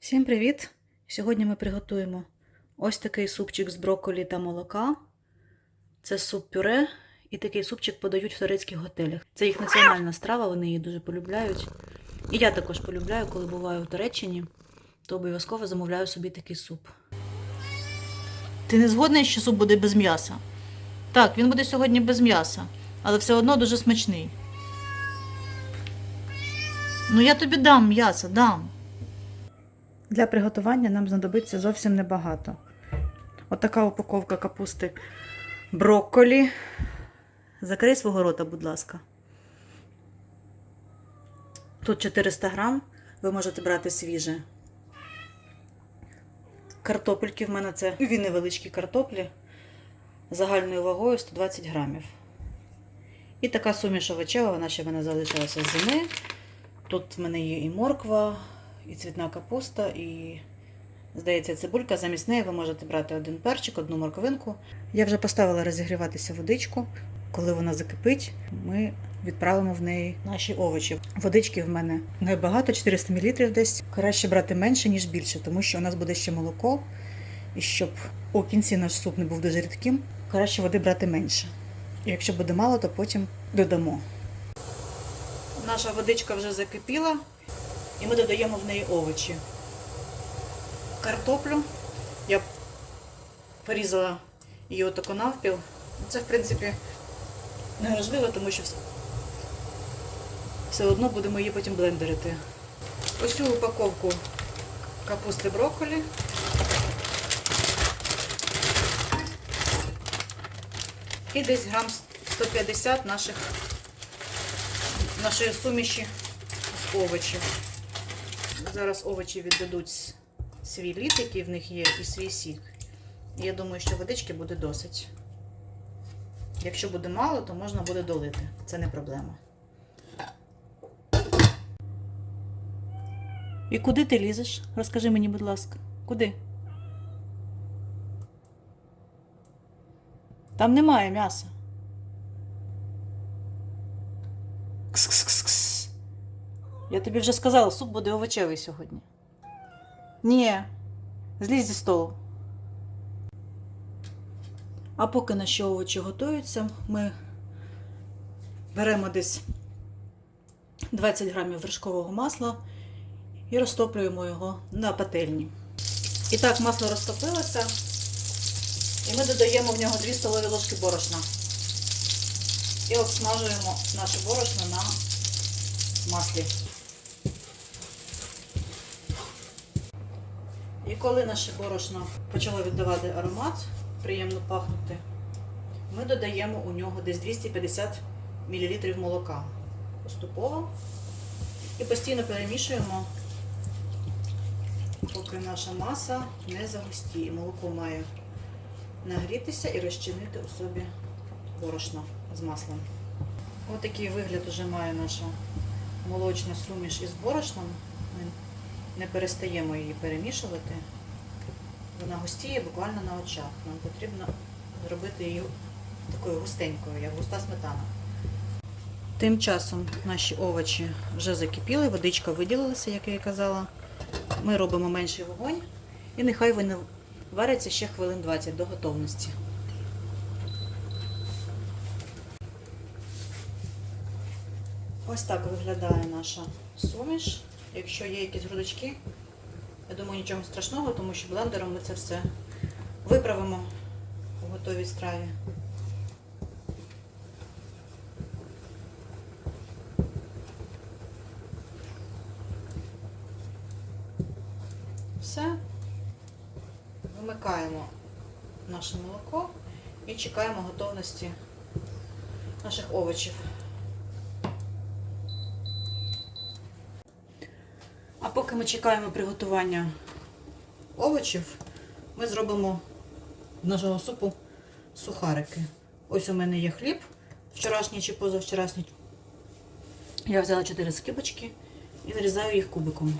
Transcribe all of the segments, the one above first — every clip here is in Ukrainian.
Всім привіт! Сьогодні ми приготуємо ось такий супчик з брокколі та молока. Це суп-пюре, і такий супчик подають в турецьких готелях. Це їх національна страва, вони її дуже полюбляють. І я також полюбляю, коли буваю в Туреччині, то обов'язково замовляю собі такий суп. Ти не згодний, що суп буде без м'яса? Так, він буде сьогодні без м'яса, але все одно дуже смачний. Ну я тобі дам м'ясо, дам. Для приготування нам знадобиться зовсім небагато. Отака упаковка капусти брокколі. Закрий свого рота, будь ласка. Тут 400 грам. Ви можете брати свіже. Картопельки в мене це дві невеличкі картоплі загальною вагою 120 грамів. І така суміш овочева, вона ще в мене залишилася з зими. Тут в мене є і морква, і цвітна капуста, і, здається, цибулька. Замість неї ви можете брати один перчик, одну морковинку. Я вже поставила розігріватися водичку. Коли вона закипить, ми відправимо в неї наші овочі. Водички в мене небагато, 400 мл десь. Краще брати менше, ніж більше, тому що у нас буде ще молоко. І щоб у кінці наш суп не був дуже рідким, краще води брати менше. І якщо буде мало, то потім додамо. Наша водичка вже закипіла, і ми додаємо в неї овочі. Картоплю. Я порізала її отако навпіл. Це, в принципі, не важливо, тому що все- одно будемо її потім блендерити. Ось цю упаковку капусти брокколі. І десь грам 150 наших, нашої суміші з овочів. Зараз овочі віддадуть свій лід, який в них є, і свій сік. Я думаю, що водички буде досить. Якщо буде мало, то можна буде долити. Це не проблема. І куди ти лізеш? Розкажи мені, будь ласка, куди? Там немає м'яса. Я тобі вже сказала, суп буде овочевий сьогодні. Ні, злізь зі столу. А поки наші овочі готуються, ми беремо десь 20 грамів вершкового масла і розтоплюємо його на пательні. І так, масло розтопилося, і ми додаємо в нього 2 столові ложки борошна. І обсмажуємо наше борошно на маслі. Коли наше борошно почало віддавати аромат, приємно пахнути, ми додаємо у нього десь 250 мл молока поступово і постійно перемішуємо, поки наша маса не загустіє. Молоко має нагрітися і розчинити у собі борошно з маслом. Ось такий вигляд вже має наша молочна суміш із борошном. Не перестаємо її перемішувати. Вона густіє буквально на очах. Нам потрібно зробити її такою густенькою, як густа сметана. Тим часом наші овочі вже закипіли, водичка виділилася, як я і казала. Ми робимо менший вогонь і нехай вони варяться ще хвилин 20 до готовності. Ось так виглядає наша суміш. Якщо є якісь грудочки, я думаю, нічого страшного, тому що блендером ми це все виправимо у готовій страві. Все. Вимикаємо наше молоко і чекаємо готовності наших овочів. А поки ми чекаємо приготування овочів, ми зробимо нашого супу сухарики. Ось у мене є хліб, вчорашній чи позавчорашній. Я взяла 4 скибочки і нарізаю їх кубиком.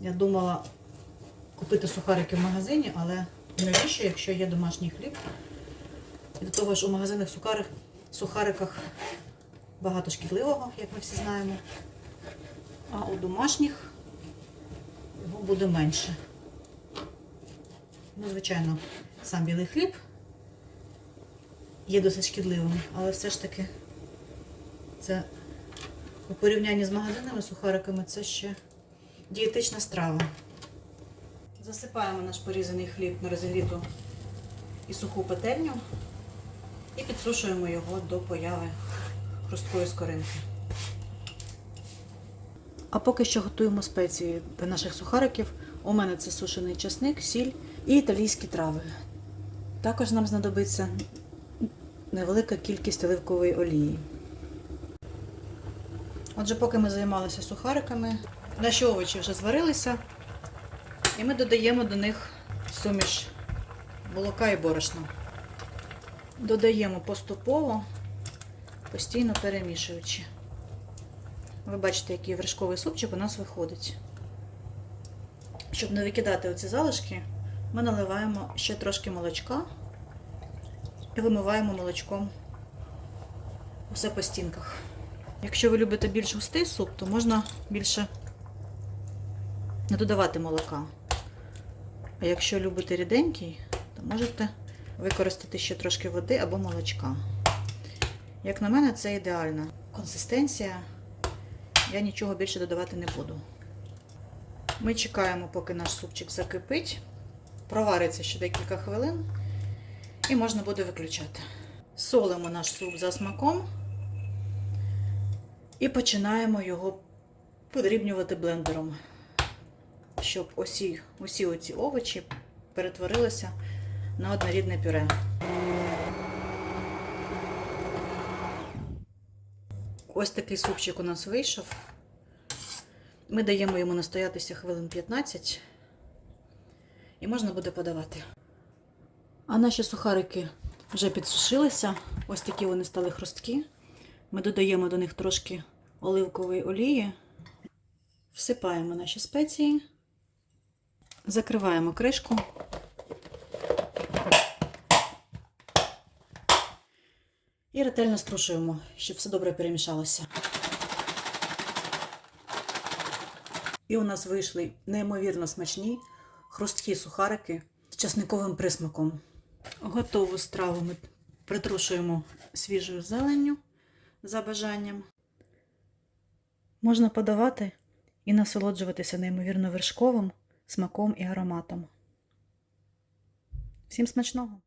Я думала купити сухарики в магазині, але навіщо, якщо є домашній хліб? І до того ж у магазинах сухарик, сухариках багато шкідливого, як ми всі знаємо. а у домашніх його буде менше. Ну, звичайно, сам білий хліб є досить шкідливим, але все ж таки це у порівнянні з магазинними сухариками це ще дієтична страва. Засипаємо наш порізаний хліб на розігріту і суху пательню і підсушуємо його до появи хрусткої скоринки. А поки що готуємо спеції до наших сухариків. У мене це сушений часник, сіль і італійські трави. Також нам знадобиться невелика кількість оливкової олії. Отже, поки ми займалися сухариками, наші овочі вже зварилися, і ми додаємо до них суміш молока і борошна. Додаємо поступово, постійно перемішуючи. Ви бачите, який вершковий супчик у нас виходить. Щоб не викидати оці залишки, ми наливаємо ще трошки молочка і вимиваємо молочком усе по стінках. Якщо ви любите більш густий суп, то можна більше не додавати молока. А якщо любите ріденький, то можете використати ще трошки води або молочка. Як на мене, це ідеальна консистенція. Я нічого більше додавати не буду. Ми чекаємо, поки наш супчик закипить, провариться ще декілька хвилин, і можна буде виключати. Солимо наш суп за смаком і починаємо його подрібнювати блендером, щоб усі, усі оці овочі перетворилися на однорідне пюре. Ось такий супчик у нас вийшов. Ми даємо йому настоятися хвилин 15 і можна буде подавати. А наші сухарики вже підсушилися. Ось такі вони стали хрусткі. Ми додаємо до них трошки оливкової олії, всипаємо наші спеції, закриваємо кришку. І ретельно струшуємо, щоб все добре перемішалося. І у нас вийшли неймовірно смачні хрусткі сухарики з часниковим присмаком. Готову страву ми притрушуємо свіжою зеленню за бажанням. Можна подавати і насолоджуватися неймовірно вершковим смаком і ароматом. Всім смачного!